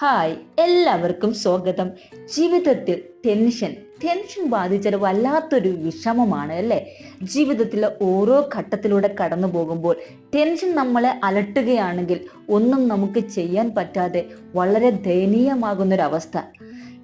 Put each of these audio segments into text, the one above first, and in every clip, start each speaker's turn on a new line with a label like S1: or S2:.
S1: Hi എല്ലാവർക്കും സ്വാഗതം. ജീവിതത്തിൽ ടെൻഷൻ ടെൻഷൻ ബാധിച്ചത് വല്ലാത്തൊരു വിഷമമാണ് അല്ലേ? ജീവിതത്തിലെ ഓരോ ഘട്ടത്തിലൂടെ കടന്നു പോകുമ്പോൾ ടെൻഷൻ നമ്മളെ അലട്ടുകയാണെങ്കിൽ ഒന്നും നമുക്ക് ചെയ്യാൻ പറ്റാതെ വളരെ ദയനീയമാകുന്നൊരവസ്ഥ.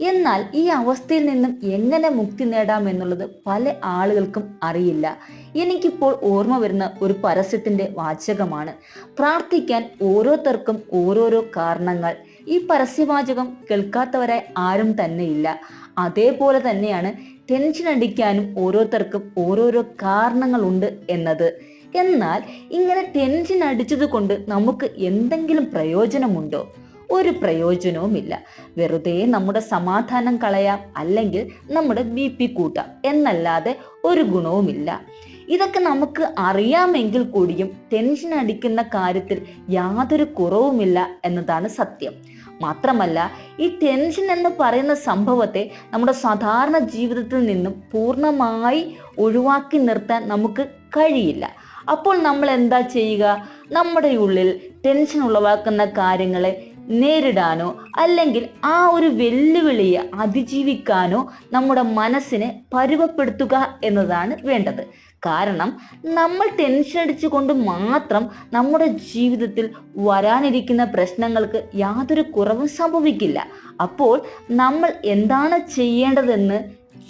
S1: എന്നാൽ ഈ അവസ്ഥയിൽ നിന്നും എങ്ങനെ മുക്തി നേടാം എന്നുള്ളത് പല ആളുകൾക്കും അറിയില്ല. എനിക്കിപ്പോൾ ഓർമ്മ വരുന്ന ഒരു പരസ്യത്തിന്റെ വാചകമാണ്. പ്രാർത്ഥിക്കാൻ ഓരോരുത്തർക്കും ഓരോരോ കാരണങ്ങൾ. ഈ പരസ്യവാചകം കേൾക്കാത്തവരായി ആരും തന്നെയില്ല. അതേപോലെ തന്നെയാണ് ടെൻഷൻ അടിക്കാനും ഓരോരുത്തർക്കും ഓരോരോ കാരണങ്ങളുണ്ട് എന്നത്. എന്നാൽ ഇങ്ങനെ ടെൻഷൻ അടിച്ചത് കൊണ്ട് നമുക്ക് എന്തെങ്കിലും പ്രയോജനമുണ്ടോ? ഒരു പ്രയോജനവുമില്ല. വെറുതെ നമ്മുടെ സമാധാനം കളയാം അല്ലെങ്കിൽ നമ്മുടെ ബി പി കൂട്ടാം. എന്നല്ലാതെ ഒരു ഗുണവുമില്ല. ഇതൊക്കെ നമുക്ക് അറിയാമെങ്കിൽ കൂടിയും ടെൻഷൻ അടിക്കുന്ന കാര്യത്തിൽ യാതൊരു കുറവുമില്ല എന്നതാണ് സത്യം. മാത്രമല്ല ഈ ടെൻഷൻ എന്ന് പറയുന്ന സംഭവത്തെ നമ്മുടെ സാധാരണ ജീവിതത്തിൽ നിന്നും പൂർണമായി ഒഴിവാക്കി നിർത്താൻ നമുക്ക് കഴിയില്ല. അപ്പോൾ നമ്മൾ എന്താ ചെയ്യുക? നമ്മുടെ ഉള്ളിൽ ടെൻഷൻ ഉളവാക്കുന്ന കാര്യങ്ങളെ നേരിടാനോ അല്ലെങ്കിൽ ആ ഒരു വെല്ലുവിളിയെ അതിജീവിക്കാനോ നമ്മുടെ മനസ്സിനെ പരുവപ്പെടുത്തുക എന്നതാണ് വേണ്ടത്. കാരണം നമ്മൾ ടെൻഷൻ അടിച്ചുകൊണ്ട് മാത്രം നമ്മുടെ ജീവിതത്തിൽ വരാനിരിക്കുന്ന പ്രശ്നങ്ങൾക്ക് യാതൊരു കുറവും സംഭവിക്കില്ല. അപ്പോൾ നമ്മൾ എന്താണ് ചെയ്യേണ്ടതെന്ന്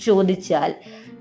S1: ചോദിച്ചാൽ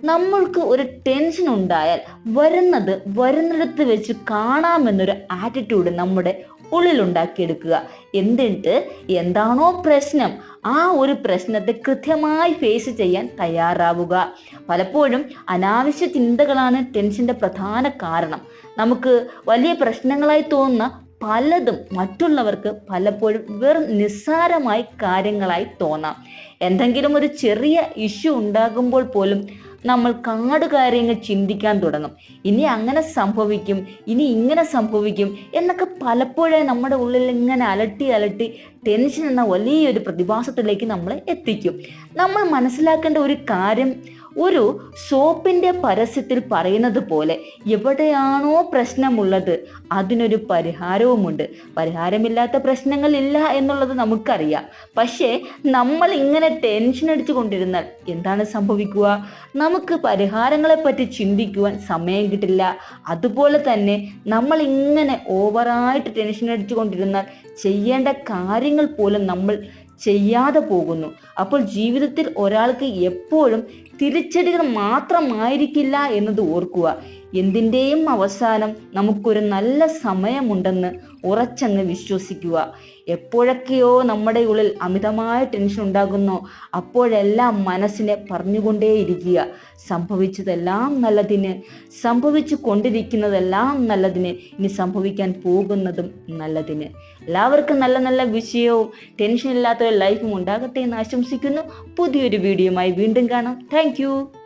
S1: നമ്മൾക്ക് ഒരു ടെൻഷൻ ഉണ്ടായാൽ വരുന്നത് വരുന്നിടത്ത് വെച്ച് കാണാമെന്നൊരു ആറ്റിറ്റ്യൂഡ് നമ്മുടെ ഉള്ളിലുണ്ടാക്കിയെടുക്കുക എന്നിട്ട് എന്താണോ പ്രശ്നം. ആ ഒരു പ്രശ്നത്തെ കൃത്യമായി ഫേസ് ചെയ്യാൻ തയ്യാറാവുക. പലപ്പോഴും അനാവശ്യ ചിന്തകളാണ് ടെൻഷന്റെ പ്രധാന കാരണം. നമുക്ക് വലിയ പ്രശ്നങ്ങളായി തോന്നുന്ന പലതും മറ്റുള്ളവർക്ക് പലപ്പോഴും വെറും നിസ്സാരമായി കാര്യങ്ങളായി തോന്നാം. എന്തെങ്കിലും ഒരു ചെറിയ ഇഷ്യൂ ഉണ്ടാകുമ്പോൾ പോലും നമ്മൾ കാട് കാര്യങ്ങൾ ചിന്തിക്കാൻ തുടങ്ങും. ഇനി അങ്ങനെ സംഭവിക്കും ഇനി ഇങ്ങനെ സംഭവിക്കും എന്നൊക്കെ പലപ്പോഴേ നമ്മുടെ ഉള്ളിൽ ഇങ്ങനെ അലട്ടി അലട്ടി ടെൻഷൻ എന്ന വലിയൊരു പ്രതിഭാസത്തിലേക്ക് നമ്മളെ എത്തിക്കും. നമ്മൾ മനസ്സിലാക്കേണ്ട ഒരു കാര്യം ഒരു സോപ്പിന്റെ പരസ്യത്തിൽ പറയുന്നത് പോലെ എവിടെയാണോ പ്രശ്നമുള്ളത് അതിനൊരു പരിഹാരവുമുണ്ട്. പരിഹാരമില്ലാത്ത പ്രശ്നങ്ങളില്ല എന്നുള്ളത് നമുക്കറിയാം. പക്ഷേ നമ്മൾ ഇങ്ങനെ ടെൻഷൻ അടിച്ചു കൊണ്ടിരുന്നാൽ എന്താണ് സംഭവിക്കുക? നമുക്ക് പരിഹാരങ്ങളെപ്പറ്റി ചിന്തിക്കുവാൻ സമയം കിട്ടില്ല. അതുപോലെ തന്നെ നമ്മൾ ഇങ്ങനെ ഓവറായിട്ട് ടെൻഷൻ അടിച്ചു കൊണ്ടിരുന്നാൽ ചെയ്യേണ്ട കാര്യങ്ങൾ പോലും നമ്മൾ ചെയ്യാതെ പോകുന്നു. അപ്പോൾ ജീവിതത്തിൽ ഒരാൾക്ക് എപ്പോഴും തിരിച്ചടികൾ മാത്രമായിരിക്കില്ല എന്നത് ഓർക്കുക. എന്തിന്റെയും അവസാനം നമുക്കൊരു നല്ല സമയമുണ്ടെന്ന് ഉറച്ചങ്ങ് വിശ്വസിക്കുക. എപ്പോഴൊക്കെയോ നമ്മുടെ ഉള്ളിൽ അമിതമായ ടെൻഷൻ ഉണ്ടാകുന്നോ. അപ്പോഴെല്ലാം മനസ്സിനെ പറഞ്ഞുകൊണ്ടേയിരിക്കുക. സംഭവിച്ചതെല്ലാം നല്ലതിന് സംഭവിച്ചു കൊണ്ടിരിക്കുന്നതെല്ലാം നല്ലതിന് ഇനി സംഭവിക്കാൻ പോകുന്നതും നല്ലതിന്. എല്ലാവർക്കും നല്ല നല്ല വിഷയവും ടെൻഷൻ ഇല്ലാത്ത ലൈഫും ഉണ്ടാകട്ടെ എന്ന് ആശംസിക്കുന്നു. പുതിയൊരു വീഡിയോയുമായി വീണ്ടും കാണാം. താങ്ക്